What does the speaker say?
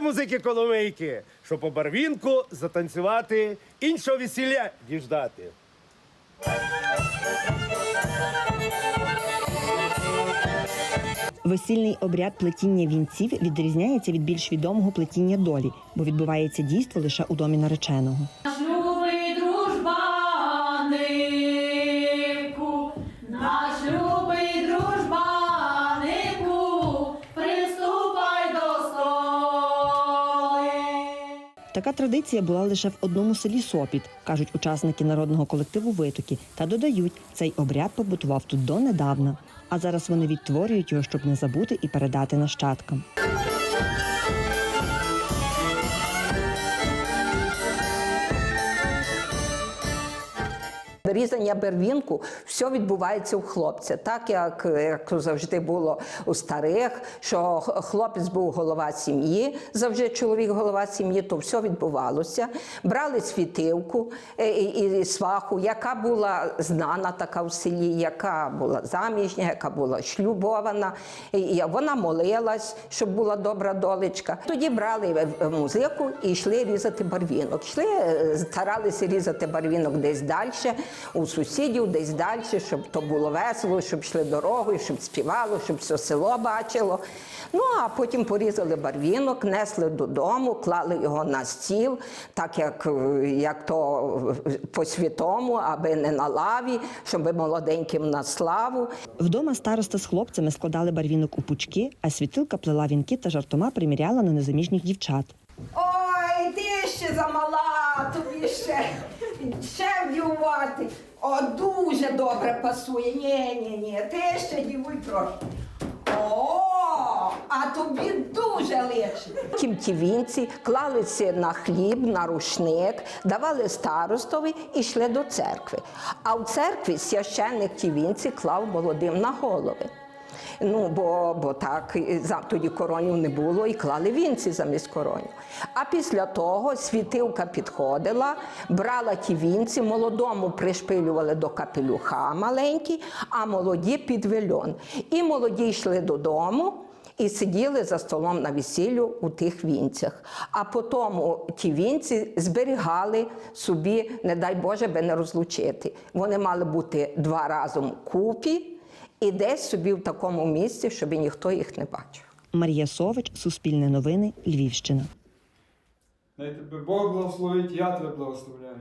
Музики коломийки, щоб по барвінку затанцювати, іншого весілля діждати. Весільний обряд плетіння вінців відрізняється від більш відомого плетіння долі, бо відбувається дійство лише у домі нареченого. Така традиція була лише в одному селі Сопіт, кажуть учасники народного колективу Витоки, та додають, цей обряд побутував тут донедавна. А зараз вони відтворюють його, щоб не забути і передати нащадкам. Різання бервінку все відбувається у хлопця, так як, як завжди було у старих, що хлопець був голова сім'ї, завжди чоловік голова сім'ї, то все відбувалося. Брали світилку е, і, і сваху, яка була знана така в селі, яка була заміжня, яка була шлюбована. І і вона молилась, щоб була добра долечка. Тоді брали музику і йшли різати барвінок. Йшли, е, старалися різати барвінок десь далі, у сусідів, десь далі, щоб то було весело, щоб йшли дорогою, щоб співало, щоб все село бачило. Ну а потім порізали барвінок, несли додому, клали його на стіл, так як, е, як то е, по святому, аби не на лаві, щоб молоденьким на славу. Вдома староста з хлопцями складали барвінок у пучки, а світилка плела вінки та жартома приміряла на незаміжніх дівчат. Ой, ти ще замала, тобі ще, ще вдівати. О, дуже добре пасує. Ні, ні, ні, ти ще дівуй трохи. О, а тобі дуже личить. Потім ті вінці клалися на хліб, на рушник, давали старостові і йшли до церкви. А в церкві священник ті вінці клав молодим на голови. Ну, бо, бо так тоді коронів не було і клали вінці замість коронів. А після того світилка підходила, брала ті вінці, молодому пришпилювали до капелюха маленький, а молоді під вельон. І молоді йшли додому. І сиділи за столом на весіллю у тих вінцях. А потім ті вінці зберігали собі, не дай Боже, би не розлучити. Вони мали бути два разом купі і десь собі в такому місці, щоб ніхто їх не бачив. Марія Сович, Суспільне новини, Львівщина. Най тебе Бог благословить, я тебе благословляю.